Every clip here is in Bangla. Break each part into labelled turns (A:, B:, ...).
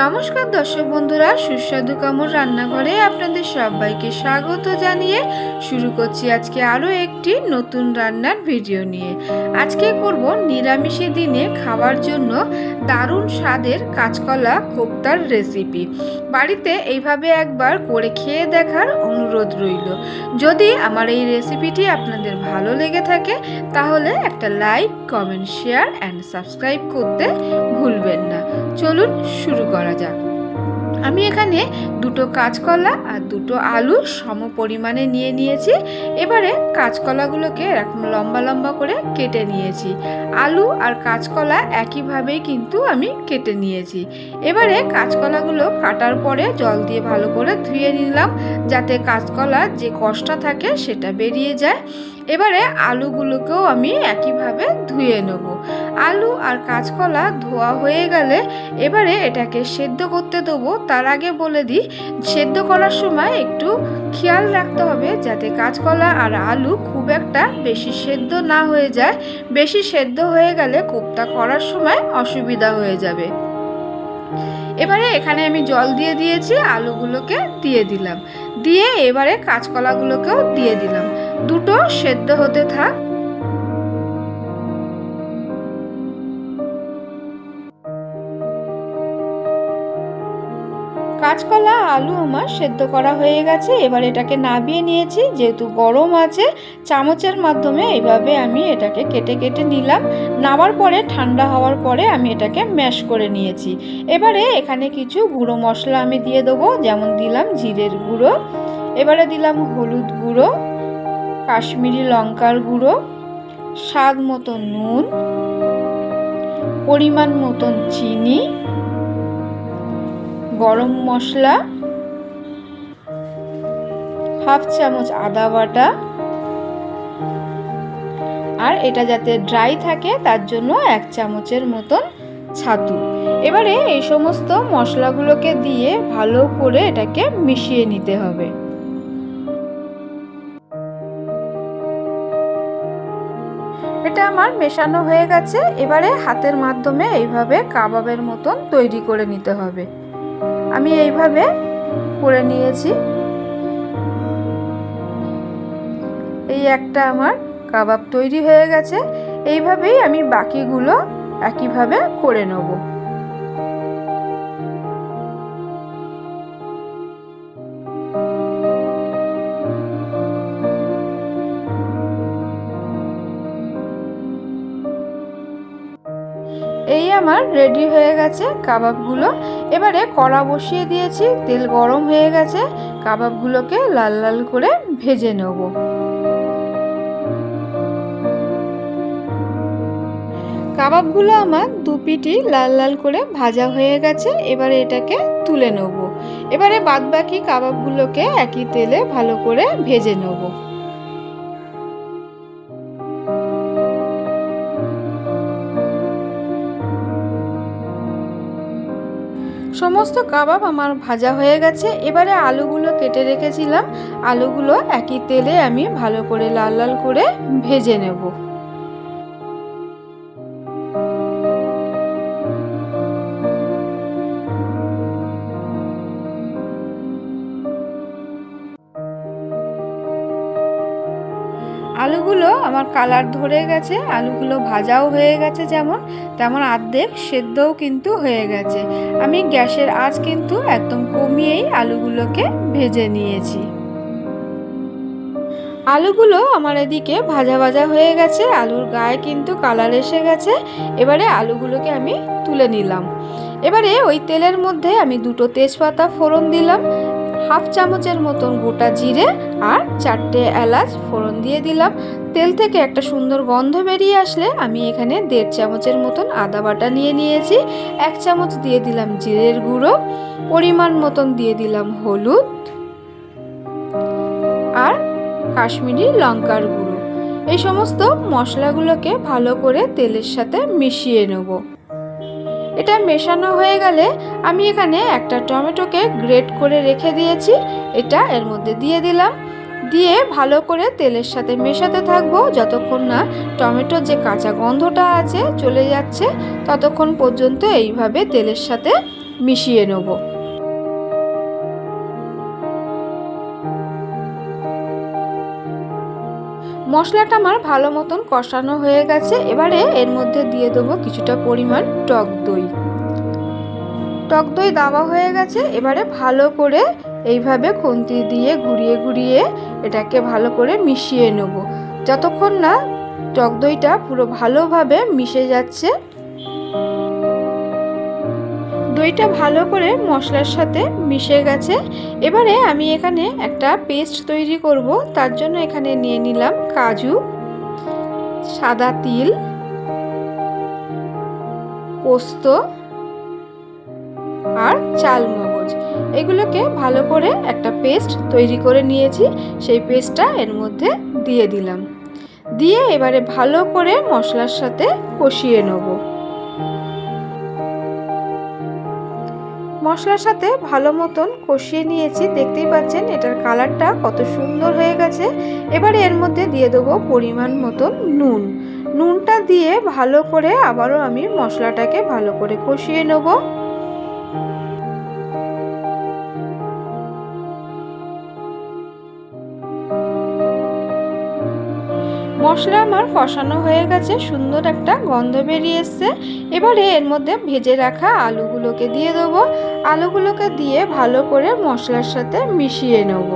A: নমস্কার দর্শক বন্ধুরা, সুস্বাদু কামর রান্নাঘরে আপনাদের সবাইকে স্বাগত জানিয়ে শুরু করছি আজকে আরও একটি নতুন রান্নার ভিডিও নিয়ে। আজকে করব নিরামিষে দিনে খাওয়ার জন্য দারুণ স্বাদের কাঁচকলা কোপ্তার রেসিপি। বাড়িতে এইভাবে একবার করে খেয়ে দেখার অনুরোধ রইল। যদি আমার এই রেসিপিটি আপনাদের ভালো লেগে থাকে, তাহলে একটা like, comment, share, and subscribe করতে ভুলবেন না। চলুন শুরু করা যাক। আমি এখানে দুটো কাঁচকলা আর দুটো আলু সম পরিমাণে নিয়ে নিয়েছি। এবারে কাঁচকলাগুলোকে এরকম লম্বা লম্বা করে কেটে নিয়েছি। আলু আর কাঁচকলা একইভাবেই কিন্তু আমি কেটে নিয়েছি। এবারে কাঁচকলাগুলো কাটার পরে জল দিয়ে ভালো করে ধুয়ে নিলাম, যাতে কাঁচকলার যে কষটা থাকে সেটা বেরিয়ে যায়। এবারে আলুগুলোকেও আমি একইভাবে ধুয়ে নেব। আলু আর কাঁচকলা ধোয়া হয়ে গেলে এবারে এটাকে সেদ্ধ করতে দেবো। তার আগে বলে দিই, সেদ্ধ করার সময় একটু খেয়াল রাখতে হবে যাতে কাঁচকলা আর আলু খুব একটা বেশি সেদ্ধ না হয়ে যায়। বেশি সেদ্ধ হয়ে গেলে কোপ্তা করার সময় অসুবিধা হয়ে যাবে। এবারে এখানে আমি জল দিয়ে দিয়েছি, আলুগুলোকে দিয়ে দিলাম। দিয়ে এবারে কাঁচকলাগুলোকেও দিয়ে দিলাম। দুটো সেদ্ধ হতে থাক। কাঁচকলা, আলু আমার সেদ্ধ করা হয়ে গেছে। এবার এটাকে নাবিয়ে নিয়েছি। যেহেতু গরম আছে, চামচের মাধ্যমে এইভাবে আমি এটাকে কেটে কেটে নিলাম। নামার পরে, ঠান্ডা হওয়ার পরে আমি এটাকে ম্যাশ করে নিয়েছি। এবারে এখানে কিছু গুঁড়ো মশলা আমি দিয়ে দেবো। যেমন দিলাম জিরের গুঁড়ো। এবারে দিলাম হলুদ গুঁড়ো। কাশ্মীরি লঙ্কার গুঁড়ো, স্বাদ মতো নুন, পরিমাণ মতন চিনি, গরম মশলা, হাফ চামচ আদা বাটা, আর এটা যাতে ড্রাই থাকে তার জন্য এক চামচের মতন ছাতু। এবারে এই সমস্ত মশলাগুলোকে দিয়ে ভালো করে এটাকে মিশিয়ে নিতে হবে। এটা আমার মেশানো হয়ে গেছে, এবারে হাতের মাধ্যমে এইভাবে কাবাবের মতন তৈরি করে নিতে হবে। আমি এইভাবে করে নিয়েছি। এই একটা আমার কাবাব তৈরি হয়ে গেছে। এইভাবেই আমি বাকিগুলো একইভাবে করে নেব। এই আমার রেডি হয়ে গেছে কাবাবগুলো। এবারে কড়া বসিয়ে দিয়েছি, তেল গরম হয়ে গেছে, কাবাবগুলোকে লাল লাল করে ভেজে নেব। কাবাবগুলো আমার দু পিটি লাল লাল করে ভাজা হয়ে গেছে, এবারে এটাকে তুলে নেব। এবারে বাদবাকি কাবাবগুলোকে একই তেলে ভালো করে ভেজে নেব। সমস্ত কাবাব আমার ভাজা হয়ে গেছে। এবারে আলুগুলো কেটে রেখেছিলাম। আলুগুলো একই তেলে আমি ভালো করে লাল লাল করে ভেজে নেব। আলুগুলো আমার কালার ধরে গেছে, আলুগুলো ভাজাও হয়ে গেছে যেমন, তেমন আর্ধেক সেদ্ধও কিন্তু হয়ে গেছে। আমি গ্যাসের আঁচ কিন্তু একদম কমিয়েই আলুগুলোকে ভেজে নিয়েছি। আলুগুলো আমার এদিকে ভাজা ভাজা হয়ে গেছে, আলুর গায়ে কিন্তু কালার এসে গেছে, এবারে আলুগুলোকে আমি তুলে নিলাম। এবারে ওই তেলের মধ্যে আমি দুটো তেজপাতা ফোড়ন দিলাম হাফ চামচের মতন গোটা জিরে আর চারটে এলাচ ফোড়ন দিয়ে দিলাম। তেল থেকে একটা সুন্দর গন্ধ বেরিয়ে আসলে আমি এখানে দেড় চামচের মতন আদা বাটা নিয়ে নিয়েছি। এক চামচ দিয়ে দিলাম জিরের গুঁড়ো, পরিমাণ মতন দিয়ে দিলাম হলুদ আর কাশ্মীরি লঙ্কার গুঁড়ো। এই সমস্ত মশলাগুলোকে ভালো করে তেলের সাথে মিশিয়ে নেব। এটা মেশানো হয়ে গেলে আমি এখানে একটা টমেটোকে গ্রেট করে রেখে দিয়েছি। এটা এর মধ্যে দিয়ে দিলাম। দিয়ে ভালো করে তেলের সাথে মেশাতে থাকব যতক্ষণ না টমেটোর যে কাঁচা গন্ধটা আছে চলে যাচ্ছে, ততক্ষণ পর্যন্ত এইভাবে তেলের সাথে মিশিয়ে নেব। মশলাটা আমার ভালো মতন কষানো হয়ে গেছে। এবারে এর মধ্যে দিয়ে দেবো কিছুটা পরিমাণ টক দই। টক দই দেওয়া হয়ে গেছে। এবারে ভালো করে এইভাবে খুন্তি দিয়ে ঘুরিয়ে ঘুরিয়ে এটাকে ভালো করে মিশিয়ে নেব। যতক্ষণ না টক দইটা পুরো ভালোভাবে মিশে যাচ্ছে দইটা ভালো করে মশলার সাথে মিশে গেছে। এবারে আমি এখানে একটা পেস্ট তৈরি করব। তার জন্য এখানে নিয়ে নিলাম কাজু, সাদা তিল, পোস্ত আর চাল মগজ এগুলোকে ভালো করে একটা পেস্ট তৈরি করে নিয়েছি। সেই পেস্টটা এর মধ্যে দিয়ে দিলাম। দিয়ে এবারে ভালো করে মশলার সাথে কষিয়ে নেব। মশলার সাথে ভালো মতন কষিয়ে নিয়েছি। দেখতেই পাচ্ছেন, এটার কালারটা কত সুন্দর হয়ে গেছে। এবারে এর মধ্যে দিয়ে দেবো পরিমাণ মতন নুন। নুনটা দিয়ে ভালো করে আবারও আমি মশলাটাকে ভালো করে কষিয়ে নেব। মশলা আমার কষানো হয়ে গেছে, সুন্দর একটা গন্ধ বেরিয়ে এসছে। এবারে এর মধ্যে ভেজে রাখা আলুগুলোকে দিয়ে দেবো। আলুগুলোকে দিয়ে ভালো করে মশলার সাথে মিশিয়ে নেব।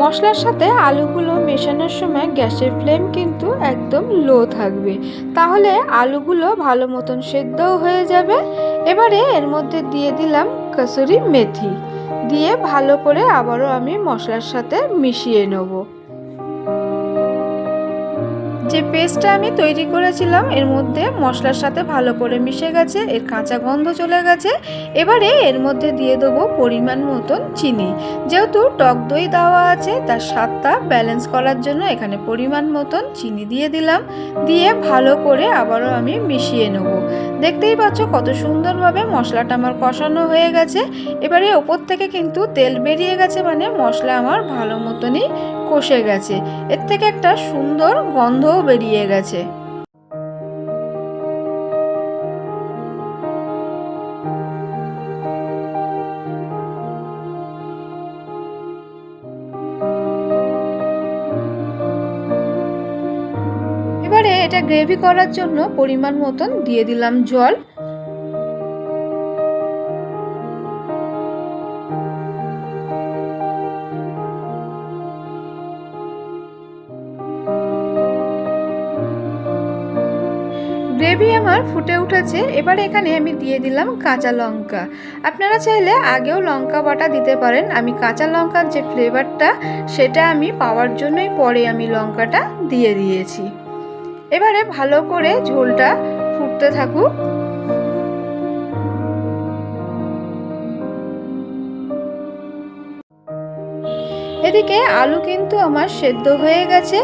A: মশলার সাথে আলুগুলো মেশানোর সময় গ্যাসের ফ্লেম কিন্তু একদম লো থাকবে। তাহলে আলুগুলো ভালো মতন সেদ্ধও হয়ে যাবে। এবারে এর মধ্যে দিয়ে দিলাম কসুরি মেথি। দিয়ে ভালো করে আবারও আমি মশলার সাথে মিশিয়ে নেব। যে পেস্টটা আমি তৈরি করেছিলাম, এর মধ্যে মশলার সাথে ভালো করে মিশে গেছে, এর কাঁচা গন্ধ চলে গেছে। এবারে এর মধ্যে দিয়ে দেবো পরিমাণ মতন চিনি। যেহেতু টক দই দেওয়া আছে, তার স্বাদটা ব্যালেন্স করার জন্য এখানে পরিমাণ মতন চিনি দিয়ে দিলাম। দিয়ে ভালো করে আবারও আমি মিশিয়ে নেব। দেখতেই পাচ্ছ কত সুন্দরভাবে মশলাটা আমার কষানো হয়ে গেছে। এবারে ওপর থেকে কিন্তু তেল বেরিয়ে গেছে মানে মশলা আমার ভালো মতনই কষে গেছে। এর থেকে একটা সুন্দর গন্ধও বেরিয়ে গেছে। এবারে এটা গ্রেভি করার জন্য পরিমাণ মতন দিয়ে দিলাম জল। গ্রেভি আমার ফুটে উঠেছে। এবার এখানে আমি দিয়ে দিলাম কাঁচা লঙ্কা। আপনারা চাইলে আগেও লঙ্কা বাটা দিতে পারেন। আমি কাঁচা লঙ্কার যে ফ্লেভারটা, সেটা আমি পাওয়ার জন্যই পরে আমি লঙ্কাটা দিয়ে দিয়েছি। এবারে ভালো করে ঝোলটা ফুটতে থাকুক। এদিকে আলু কিন্তু আমার সেদ্ধ হয়ে গেছে,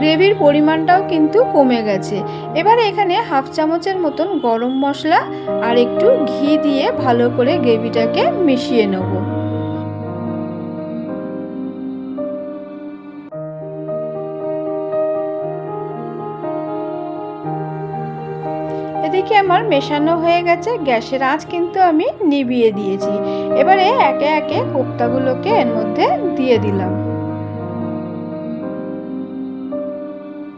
A: গ্রেভির পরিমাণটাও কিন্তু কমে গেছে। এবার এখানে হাফ চামচের মতন গরম মশলা আর একটু ঘি দিয়ে ভালো করে গ্রেভিটাকে মিশিয়ে নেব। এদিকে আমার মেশানো হয়ে গেছে, গ্যাসের আঁচ কিন্তু আমি নিভিয়ে দিয়েছি। এবারে একে একে কোপ্তাগুলোকে এর মধ্যে দিয়ে দিলাম।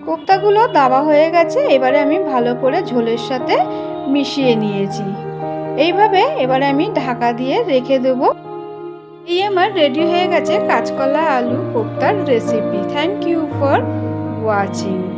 A: কোপ্তাগুলো দাবা হয়ে গেছে, এবারে আমি ভালো করে ঝোলের সাথে মিশিয়ে নিয়েছি। এইভাবে এবারে আমি ঢাকা দিয়ে রেখে দেবো। এই আমার রেডি হয়ে গেছে কাঁচকলা আলু কোপ্তার recipe. Thank you for watching